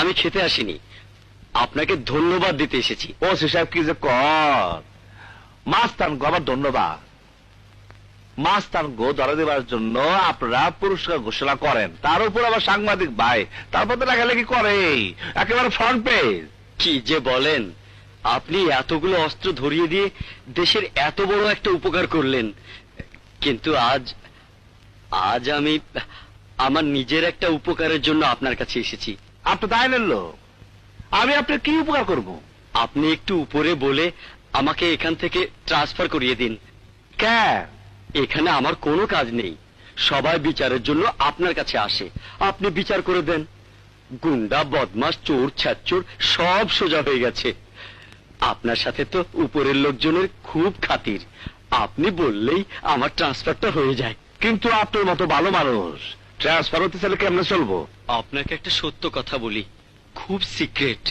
আমি খেতে আসিনি। আপনাকে ধন্যবাদ দিতে এসেছি। ও সাহেব কি যে কর। মাস্তান গো আবার ধন্যবাদ। মাস্তান গো ধরা দেবার জন্য আপনারা পুরস্কার ঘোষণা করেন। তার উপর আবার সাংবাদিক ভাই তারপর তো লেখালেখি করে। একেবারে ফ্রন্ট পেজ কি যে বলেন আপনি এতগুলো অস্ত্র ধরিয়ে দিয়ে দেশের এত বড় একটা উপকার করলেন। কিন্তু আজ আজ আমি আমার নিজের একটা উপকারের জন্য আপনার কাছে এসেছি। আপনি তাই লোক। আমি আপনার কি উপকার করব? আপনি একটু উপরে বলে আমাকে এখান থেকে ট্রান্সফার করিয়ে দিন। কেন এখানে আমার কোনো কাজ নেই। সবাই বিচারের জন্য আপনার কাছে আসে। আপনি বিচার করে দেন। গুন্ডা বদমাস চোর ছ্যাচোর সব সোজা হয়ে গেছে। আপনার সাথে তো উপরের লোকজনের খুব খাতির। আপনি বললেই আমার ট্রান্সফারটা হয়ে যায়। কিন্তু আপনার মতো ভালো মানুষ ট্রান্সফার হতে চাইলে কেমনে চলবো? আপনাকে একটা সত্য কথা বলি। খুব সিক্রেট